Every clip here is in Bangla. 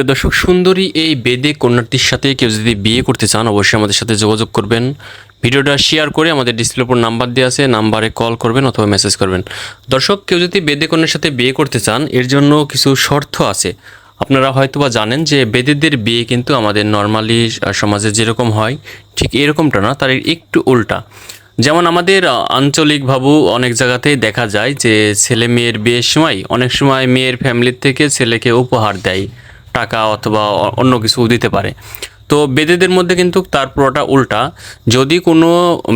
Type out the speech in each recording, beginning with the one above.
প্রিয় দর্শক, সুন্দরী এই বেদে কন্যাটির সাথে কেউ যদি বিয়ে করতে চান, অবশ্যই আমাদের সাথে যোগাযোগ করবেন। ভিডিওটা শেয়ার করে আমাদের ডিসপ্লের উপর নাম্বার দেওয়া আছে নাম্বারে কল করবেন অথবা মেসেজ করবেন। দর্শক, কেউ যদি বেদে কন্যার সাথে বিয়ে করতে চান, এর জন্য কিছু শর্ত আছে। আপনারা হয়তোবা জানেন যে বেদেদের বিয়ে কিন্তু আমাদের নর্মালি সমাজে যেরকম হয়, ঠিক এরকমটা না, তার একটু উল্টা। যেমন আমাদের আঞ্চলিকভাবেও অনেক জায়গাতেই দেখা যায় যে ছেলে মেয়ের বিয়ের সময়, অনেক সময় মেয়ের ফ্যামিলির থেকে ছেলেকে উপহার দেয়। টাকা অথবা অন্য কিছু দিতে পারে। তো বেদেদের মধ্যে কিন্তু তার পুরোটা উল্টা। যদি কোনো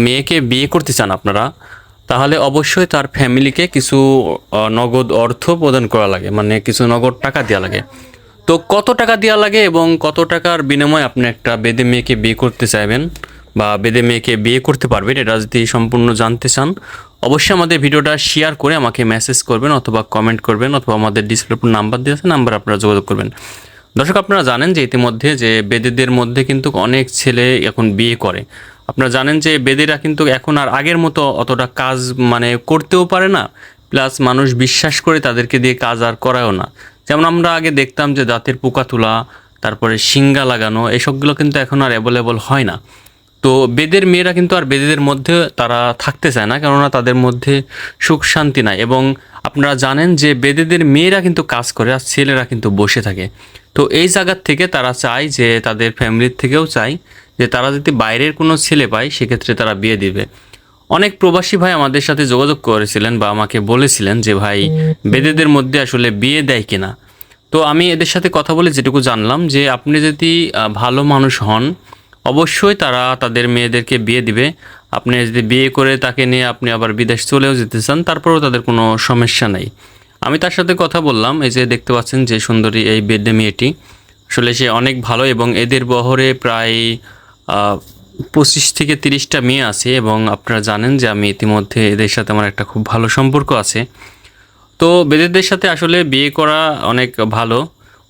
মেয়েকে বিয়ে করতে চান আপনারা, তাহলে অবশ্যই তার ফ্যামিলিকে কিছু নগদ অর্থ প্রদান করা লাগে মানে কিছু নগদ টাকা দেওয়া লাগে। তো কত টাকা দেওয়া লাগে এবং কত টাকার বিনিময়ে আপনি একটা বেদে মেয়েকে বিয়ে করতে চাইবেন বা বেদে মেয়েকে বিয়ে করতে পারবেন, এটা যদি সম্পূর্ণ জানতে চান অবশ্যই আমাদের ভিডিওটা শেয়ার করে আমাকে মেসেজ করবেন অথবা কমেন্ট করবেন অথবা আমাদের ডিসপ্লে উপর নাম্বার দিয়ে আছে নাম্বার আপনারা যোগাযোগ করবেন। দর্শক, আপনারা জানেন যে ইতিমধ্যে যে বেদেদের মধ্যে কিন্তু অনেক ছেলে এখন বিয়ে করে। আপনারা জানেন যে বেদেরা কিন্তু এখন আর আগের মতো অতটা কাজ মানে করতেও পারে না প্লাস মানুষ বিশ্বাস করে তাদেরকে দিয়ে কাজ আর করায়ও না। যেমন আমরা আগে দেখতাম যে দাঁতের পোকা তোলা, তারপরে শিঙ্গা লাগানো, এসবগুলো কিন্তু এখন আর অ্যাভেলেবল হয় না। তো বেদের মেয়েরা কিন্তু আর বেদেদের মধ্যে তারা থাকতে চায় না, কেননা তাদের মধ্যে সুখ শান্তি নাই। এবং আপনারা জানেন যে বেদেদের মেয়েরা কিন্তু কাজ করে আর ছেলেরা কিন্তু বসে থাকে। তো এই জায়গার থেকে তারা চায় যে তাদের ফ্যামিলির থেকেও চায় যে তারা যদি বাইরের কোনো ছেলে পায়, সেক্ষেত্রে তারা বিয়ে দিবে। অনেক প্রবাসী ভাই আমাদের সাথে যোগাযোগ করেছিলেন বা আমাকে বলেছিলেন যে, ভাই, বেদেদের মধ্যে আসলে বিয়ে দেয় কিনা? তো আমি এদের সাথে কথা বলে যেটুকু জানলাম যে, আপনি যদি ভালো মানুষ হন অবশ্যই তারা তাদের মেয়েদেরকে বিয়ে দিবে। আপনি যদি বিয়ে করে তাকে নিয়ে আপনি আবার বিদেশ চলেও যেতে চান, তারপরেও তাদের কোনো সমস্যা নেই। আমি তার সাথে কথা বললাম, এই যে দেখতে পাচ্ছেন যে সুন্দরী এই বেডে মেয়েটি। আসলে সে অনেক ভালো এবং এদের বহরে প্রায় পঁচিশ থেকে তিরিশটা মেয়ে আছে এবং আপনারা জানেন যে আমি ইতিমধ্যে এদের সাথে আমার একটা খুব ভালো সম্পর্ক আছে। তো বেদেদের সাথে আসলে বিয়ে করা অনেক ভালো।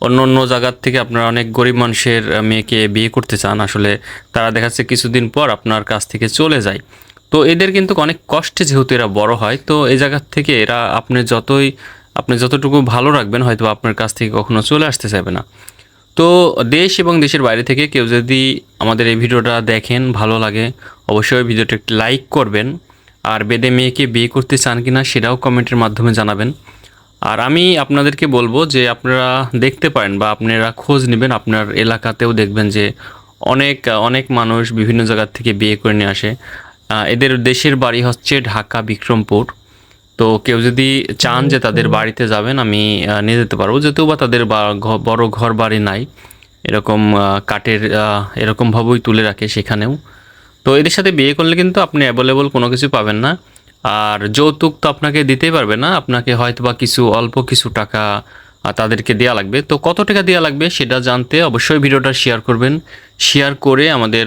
অন্য অন্য জায়গার থেকে আপনারা অনেক গরিব মানুষের মেয়েকে বিয়ে করতে চান, আসলে তারা দেখাচ্ছে কিছুদিন পর আপনার কাছ থেকে চলে যায়। তো এদের কিন্তু অনেক কষ্টে যেহেতু এরা বড় হয়, তো এই জায়গার থেকে এরা আপনি যতই, আপনি যতটুকু ভালো রাখবেন হয়তো আপনার কাছ থেকে কখনো চলে আসতে চাইবে না। তো দেশ এবং দেশের বাইরে থেকে কেউ যদি আমাদের এই ভিডিওটা দেখেন, ভালো লাগে, অবশ্যই ভিডিওটা একটি লাইক করবেন। আর বেদে মেয়েকে বিয়ে করতে চান কিনা সেটাও কমেন্টের মাধ্যমে জানাবেন। আর আমি আপনাদেরকে বলব যে আপনারা দেখতে পারেন বা আপনারা খোঁজ নেবেন আপনার এলাকাতেও দেখবেন যে অনেক অনেক মানুষ বিভিন্ন জায়গার থেকে বিয়ে করে নিয়ে আসে। এদের দেশের বাড়ি হচ্ছে ঢাকা বিক্রমপুর। তো কেউ যদি চান যে তাদের বাড়িতে যাবেন আমি নিয়ে যেতে পারব। যদিও বা তাদের বড় ঘর বাড়ি নাই। এরকম কাঠের এরকমভাবেই তুলে রাখে সেখানেও। তো এদের সাথে বিয়ে করলে কিন্তু আপনি অ্যাভেলেবল কোনো কিছু পাবেন না। আর যৌতুক তো আপনাকে দিতেই পারবে না। আপনাকে হয়তো বা কিছু, অল্প কিছু টাকা তাদেরকে দেওয়া লাগবে। তো কত টাকা দেওয়া লাগবে সেটা জানতে অবশ্যই ভিডিওটা শেয়ার করবেন। শেয়ার করে আমাদের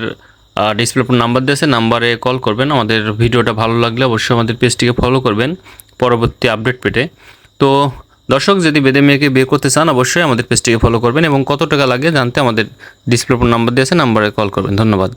ডিসপ্লে নাম্বার দিয়েছে নাম্বারে কল করবেন। আমাদের ভিডিওটা ভালো লাগলে অবশ্যই আমাদের পেজটিকে ফলো করবেন পরবর্তী আপডেট পেতে। তো দর্শক, যদি বেদে মেয়েকে বিয়ে করতে চান, অবশ্যই আমাদের পেজটিকে ফলো করবেন এবং কত টাকা লাগে জানতে আমাদের ডিসপ্লে নাম্বার দিয়েছে নাম্বারে কল করবেন। ধন্যবাদ।